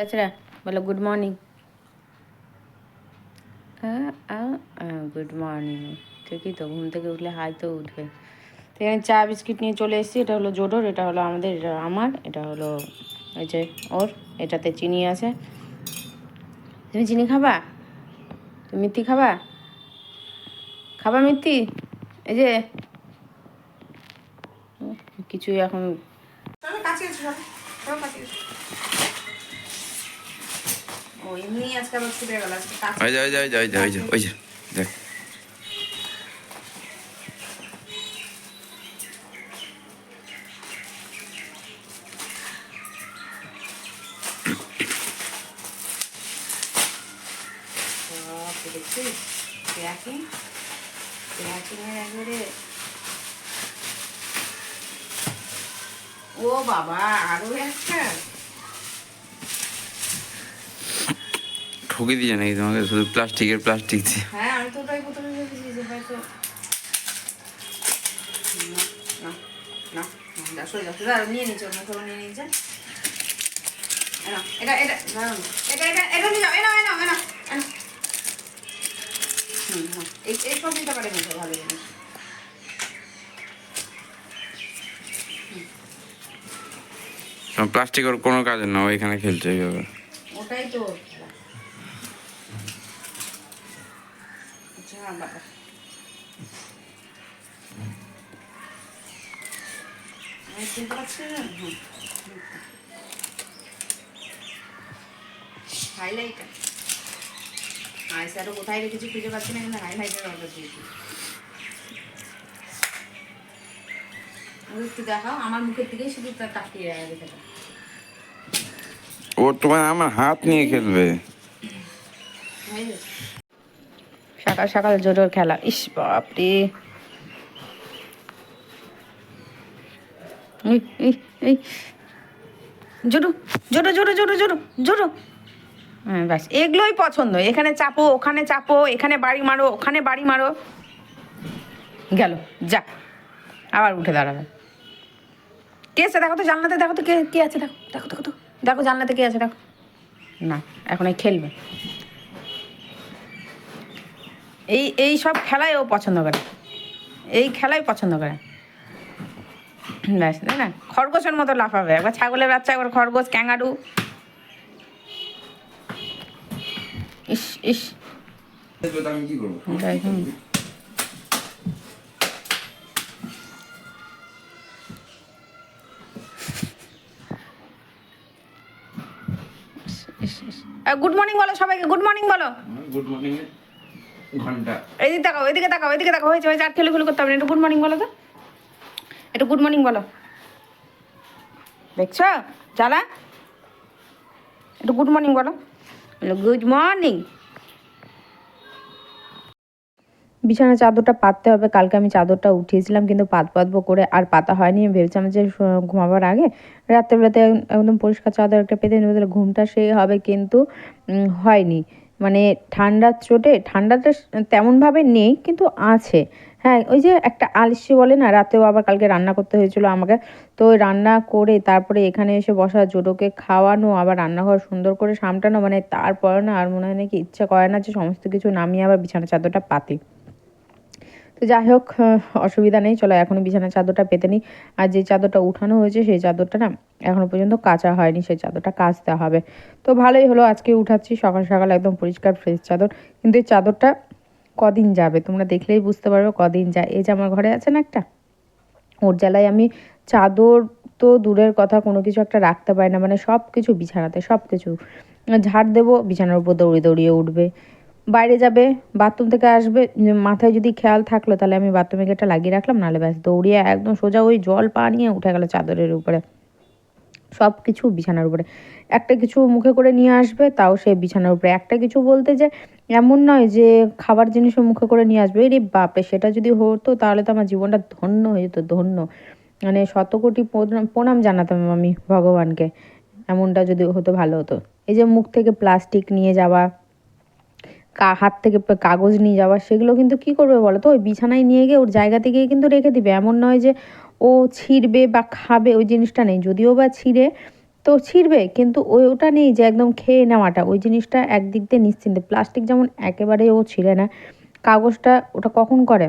তাছাড়া বলো good morning good morning ঠিকই তো, ঘুম থেকে উঠলে হাই তো উঠবে। তো এখানে চা বিস্কিট নিয়ে চলে এসেছি। এটা হলো জোডোর, এটা হলো আমাদের, এটা আমার, এটা হলো এই যে ওর, এটাতে চিনি আছে। তুমি চিনি খাবা? তুমি মিথ্যি খাবা? খাবা মিথ্যি? এই যে। কিছুই এখন ও এমনি আজকে আবার ছুটে গেল আজকে ওই যে ওই যে ওই যে ওই যে ওই যে ওই যে দেখ। দেখছিস প্যাকিং প্যাকিংয়ের একবারে ও বাবা আরও একটা? ঠকে দিয়ে নাকি? তোমাকে শুধু প্লাস্টিকের প্লাস্টিক দিয়ে। হ্যাঁ আমি তো ওটাই প্রথমে ভেবেছি যে হয়তো না না না না সরে যাও দাঁড়াও নিয়ে নিচ্ছে অন্য সব নিয়ে নিচ্ছে এটা এটা এটা এটা এটা নিয়ে যাও এনাও এনাও এনাও এনাও হুম নাও। এই এই সব পারে কিন্তু ভালো জিনিস। প্লাস্টিকের কোনো কাজের না ওইখানে খেলছে এইভাবে। ওটাই তো। বাবা চিনতে হাইলাইটার কোথায় রেখেছি খুঁজে পাচ্ছি না কিন্তু হাইলাইটার অর্ডার দিয়েছি একটু দেখাও আমার মুখের দিকেই শুধু তাকিয়ে রেখে দাও ও তোমার আমার হাত নিয়ে খেলবে সকাল সকাল জোরের খেলা। ইস বাপরে। জোরো জোরো জোরো জোরো জোরো জোরো ব্যাস। এগুলোই পছন্দ। এখানে চাপো, ওখানে চাপো, এখানে বাড়ি মারো, ওখানে বাড়ি মারো। গেল। যা। আবার উঠে দাঁড়াবে। কে আছে? দেখো তো জানলাতে, দেখো তো কে কে আছে? দেখো দেখো দেখো তো। দেখো জানলাতে কে আছে? দেখো। না, এখন খেলবে। এই এই সব খেলাই ও পছন্দ করে। এই খেলাই পছন্দ করে। ব্যাস, তাই না? খরগোশের মতো লাফাবে। একবার ছাগলের বাচ্চা, একবার খরগোশ, ক্যাঙ্গারু। ইস ইস। গুড মর্নিং বলো সবাইকে। গুড মর্নিং বলো। Good morning. ঘণ্টা। এদিকে তাকাও এদিকে তাকাও এদিকে তাকাও হয়েছে হয়েছে আর খেলে খুলে করতে হবে একটু গুড মর্নিং বলো তো। একটু গুড মর্নিং বলো। দেখছ? চালা একটু গুড মর্নিং বলো। গুড মর্নিং বিছানা চাদরটা পাততে হবে। কালকে আমি চাদরটা উঠিয়েছিলাম কিন্তু পাত পাতবো করে আর পাতা হয়নি। আমি ভেবেছিলাম যে ঘুমাবার আগে রাত্রেবেলাতে একদম পরিষ্কার চাদর একটা পেতে নেবে তাহলে ঘুমটা সেই হবে কিন্তু হয়নি। মানে ঠান্ডার চোটে, ঠান্ডাটা তেমনভাবে নেই কিন্তু আছে। হ্যাঁ ওই যে একটা আলসি বলে না, রাতেও আবার কালকে রান্না করতে হয়েছিল আমাকে। তো রান্না করে তারপরে এখানে এসে বসা, জোটোকে খাওয়ানো, আবার রান্নাঘর সুন্দর করে সামটানো মানে তারপরে না আর মনে হয় নাকি ইচ্ছা করে না যে সমস্ত কিছু নামিয়ে আবার বিছানা চাদরটা পাতি। তো যাই হোক অসুবিধা নেই, চলো এখনও বিছানার চাদরটা পেতে নিই। আর যে চাদরটা উঠানো হয়েছে, সেই চাদরটা না এখনও পর্যন্ত কাচা হয়নি, সেই চাদরটা কাচতে হবে। তো ভালোই হলো, আজকে উঠাচ্ছি, সকাল সকাল একদম পরিষ্কার ফ্রেশ চাদর। কিন্তু এই চাদরটা কদিন যাবে, তোমরা দেখলেই বুঝতে পারবে কদিন যায়। এই যে আমার ঘরে আছে না একটা, ওর জ্বালায় আমি চাদর তো দূরের কথা, কোনো কিছু একটা রাখতে পারি না মানে সব কিছু বিছানাতে সব কিছু ঝাড় দেবো, বিছানার উপর দৌড়িয়ে দৌড়িয়ে উঠবে। বাইরে যাবে বাথরুম থেকে আসবে মাথায় যদি খেয়াল থাকল তাহলে আমি বাথরুমে গেটটা লাগিয়ে রাখলাম, নাহলে ব্যাস দৌড়িয়ে একদম সোজা ওই জল পা নিয়ে উঠে গেল চাদরের উপরে। সব কিছু বিছানার উপরে। একটা কিছু মুখে করে নিয়ে আসবে, তাও সে বিছানার উপরে। একটা কিছু বলতে যে, এমন নয় যে খাবার জিনিসও মুখে করে নিয়ে আসবে। রে বাপরে, সেটা যদি হতো তাহলে তো আমার জীবনটা ধন্য হয়ে যেত, ধন্য। মানে শত কোটি প্রণাম জানাতাম আমি ভগবানকে। এমনটা যদি হতো, ভালো হতো। এই যে মুখ থেকে প্লাস্টিক নিয়ে যাওয়া হাত থেকে কাগজ নিয়ে যাওয়া, সেগুলো কিন্তু কি করবে বলো তো? ওই বিছানায় নিয়ে গিয়ে ওর জায়গা থেকে কিন্তু রেখে দিবে। এমন নয় যে ও ছিঁড়বে বা খাবে, ওই জিনিসটা নেই। যদিও বা ছিঁড়ে তো ছিঁড়বে, কিন্তু ওই ওটা নেই যে একদম খেয়ে নেওয়াটা। ওই জিনিসটা একদিক দিয়ে নিশ্চিন্তে। প্লাস্টিক যেমন একেবারে ও ছিঁড়ে না, কাগজটা ওটা কখন করে?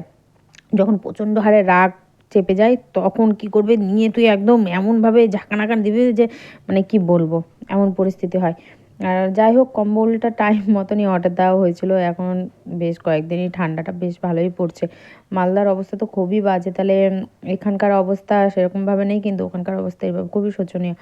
যখন প্রচণ্ড হারে রাগ চেপে যায়, তখন কি করবে? নিয়ে তুই একদম এমনভাবে ঝাঁকানাকান দিবি যে মানে কি বলব? এমন পরিস্থিতি হয়। আর যাই হোক, কম্বলটা টাইম মতনই অর্ডার দেওয়া হয়েছিল। এখন বেশ কয়েকদিনই ঠান্ডাটা বেশ ভালোই পড়ছে। মালদার অবস্থা তো খুবই বাজে। তাহলে এখানকার অবস্থা সেরকমভাবে নেই, কিন্তু ওখানকার অবস্থা এভাবে খুবই শোচনীয়।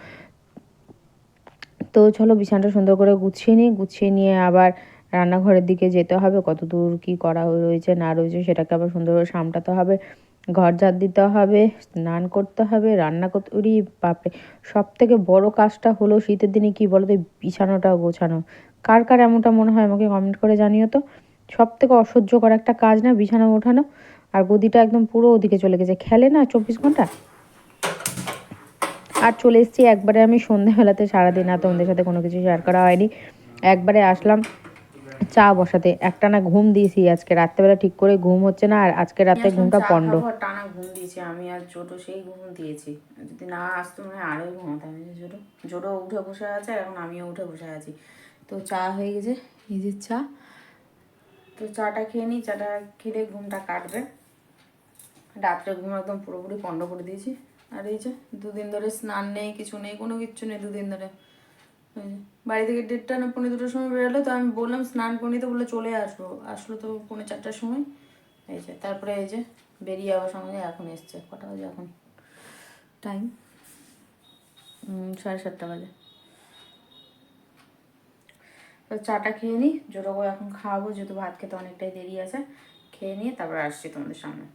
তো চলো, বিছানাটা সুন্দর করে গুছিয়ে নিই। গুছিয়ে নিয়ে আবার রান্নাঘরের দিকে যেতে হবে। কত দূর কী করা রয়েছে, না রয়েছে, সেটাকে আবার সুন্দর করে সামটাতে হবে। ঘর ঝাড় দিতে হবে, স্নান করতে হবে, রান্না করতে উরি বাপরে সব থেকে বড় কাজটা হলো শীতের দিনে কি বলো তো এই বিছানাটা গোছানো। কার কার এমনটা মনে হয় আমাকে কমেন্ট করে জানিও তো। সব থেকে অসহ্যকর একটা কাজ না, বিছানা ওঠানো আর গদিটা একদম পুরো ওদিকে চলে গেছে। খেলে না চব্বিশ ঘণ্টা? আর চলে এসেছি, একবারে আমি সন্ধ্যেবেলাতে, সারাদিন আর তোমাদের সাথে কোনো কিছু শেয়ার করা হয়নি। একবারে আসলাম চা বসাতে। একটা না ঘুম দিয়েছি আজকে। রাত্রেবেলা ঠিক করে ঘুম হচ্ছে না আর আজকে রাতে ঘুমটা পন্ড টানা ঘুম দিয়েছি। আমি আর ছোট সেই ঘুম দিয়েছি। যদি না আসতো মানে আরোই ঘুমাতাম। ছোট ছোট উঠে বসে আছে এখন আমিও উঠে বসে আছি। তো চা হয়ে গেছে। এই যে চা। তো চাটা খেয়ে নিই চাটা খেলে ঘুমটা কাটবে। রাত্রে ঘুম একদম পুরোপুরি পণ্ড করে দিয়েছি। আর এই যে দুদিন ধরে স্নান নেই কিছু নেই কোনো কিচ্ছু নেই দুদিন ধরে। বাড়ি থেকে দেড়টা না পনেরো দুটোর সময় বেরোলো তো আমি বললাম স্নান করে নিতে বললে চলে আসব আসলো তো পৌনে চারটার সময়। এই যে তারপরে এই যে বেরিয়ে যাওয়ার সময় এখন এসছে কটা বাজে এখন? টাইম সাড়ে সাতটা বাজে। তো চাটা খেয়ে নিই জোটো করে এখন খাওয়াবো যেহেতু ভাত খেতে অনেকটাই দেরি আছে। খেয়ে নিয়ে তারপর আসছি তোমাদের সামনে।